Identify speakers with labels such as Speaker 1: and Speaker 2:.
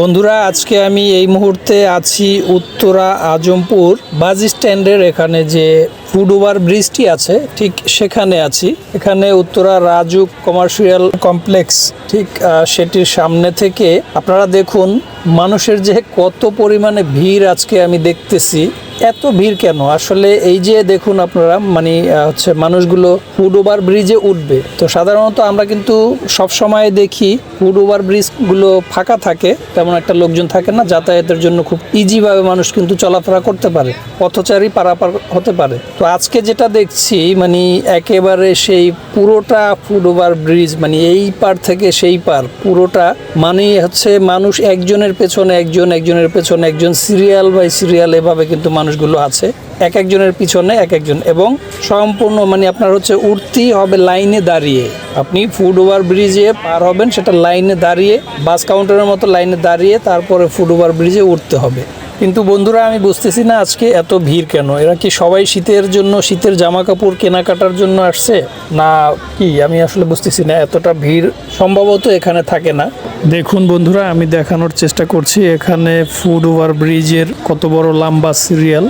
Speaker 1: বন্ধুরা, আজকে আমি এই মুহূর্তে আছি উত্তরা আজমপুর বাস স্ট্যান্ডের এখানে যে ফুড ওভার ব্রিজটি আছে, ঠিক সেখানে আছি। এখানে উত্তরা রাজুক কমার্শিয়াল কমপ্লেক্স, ঠিক সেটির সামনে থেকে। আপনারা দেখুন, মানুষের যে কত পরিমাণে ভিড় আজকে আমি দেখতেছি। এত ভিড় কেন? আসলে এই যে দেখুন আপনারা মানে হচ্ছে মানুষগুলো ফুড ওভার ব্রিজে উঠবে। তো সাধারণত আমরা কিন্তু সব সময় দেখি ফুড ওভার ব্রিজগুলো ফাঁকা থাকে, তেমন একটা লোকজন থাকে না, যাতায়াতের জন্য খুব ইজিভাবে মানুষ কিন্তু চলাফেরা করতে পারে, পথচারী পারাপার হতে পারে। তো আজকে যেটা দেখছি মানে একেবারে সেই পুরোটা ফুড ওভার ব্রিজ মানে এই পার থেকে সেই পার, পুরোটা মানে হচ্ছে মানুষ একজনের পেছনে একজন, একজনের পেছনে একজন, সিরিয়াল বাই সিরিয়াল এভাবে কিন্তু মানুষগুলো আছে, এক একজনের পিছনে এক একজন এবং সম্পূর্ণ মানে আপনার হচ্ছে উঠতেই হবে লাইনে দাঁড়িয়ে। আপনি ফুড ওভার ব্রিজে পার হবেন, সেটা লাইনে দাঁড়িয়ে বাস কাউন্টারের মতো লাইনে দাঁড়িয়ে তারপরে ফুড ওভার ব্রিজে উঠতে হবে। কিন্তু বন্ধুরা, আমি বুঝতেছি না আজকে এত ভিড় কেন? এরা কি সবাই শীতের জন্য শীতের জামা কাপড় কেনাকাটার জন্য আসছে? না, কি? আমি আসলে বুঝতেছি না, এতটা ভিড় সম্ভবত এখানে থাকে না। দেখুন বন্ধুরা, আমি দেখানোর চেষ্টা করছি এখানে ফুড ওভার ব্রিজের কত বড় লম্বা সিরিয়াল।